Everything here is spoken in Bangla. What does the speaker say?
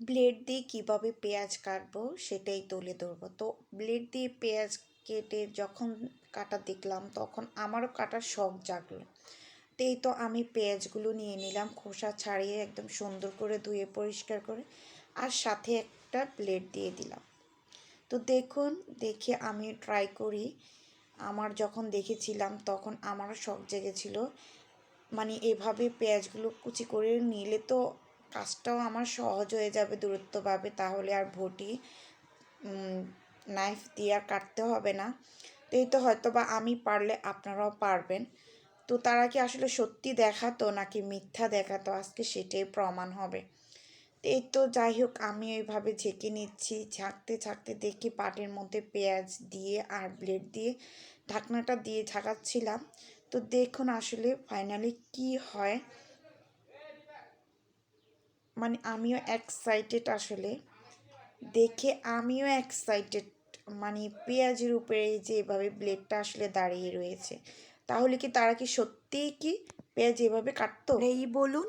ব্লেড দিয়ে কীভাবে পেঁয়াজ কাটবো সেটাই তুলে ধরবো। তো ব্লেড দিয়ে পেঁয়াজ কেটে যখন কাটা দেখলাম তখন আমারও কাটার শখ জাগলো। তো এই তো আমি পেঁয়াজগুলো নিয়ে নিলাম খোসা ছাড়িয়ে একদম সুন্দর করে ধুয়ে পরিষ্কার করে আর সাথে একটা ব্লেড দিয়ে দিলাম। তো দেখুন, দেখে আমি ট্রাই করি। আমার যখন দেখেছিলাম তখন আমারও শখ জেগেছিল। মানে এভাবে পেঁয়াজগুলো কুচি করে নিলে তো কাজটাও আমার সহজ হয়ে যাবে দূরত্বভাবে তাহলে আর ভটি নাইফ দিয়ে আর কাটতে হবে না। তো এই তো হয়তো বা আমি পারলে আপনারাও পারবেন। তো তারা কি আসলে সত্যি দেখাতো নাকি মিথ্যা দেখাতো? আজকে সেটাই প্রমাণ হবে। এই তো যাই হোক, আমি ওইভাবে ঝেঁকে নিচ্ছি। ঝাঁকতে ঝাঁকতে দেখি পাটের মধ্যে পেঁয়াজ দিয়ে আর ব্লেড দিয়ে ঢাকনাটা দিয়ে ঝাঁকাচ্ছিলাম। তো দেখুন আসলে ফাইনালি কি হয়। মানে আমিও এক্সাইটেড আসলে। দেখে আমিও এক্সাইটেড মানে পেঁয়াজের উপরে যে এভাবে ব্লেডটা আসলে দাঁড়িয়ে রয়েছে। তাহলে কি তারা কি সত্যিই কি পেঁয়াজ এভাবে কাটতো? এই বলুন।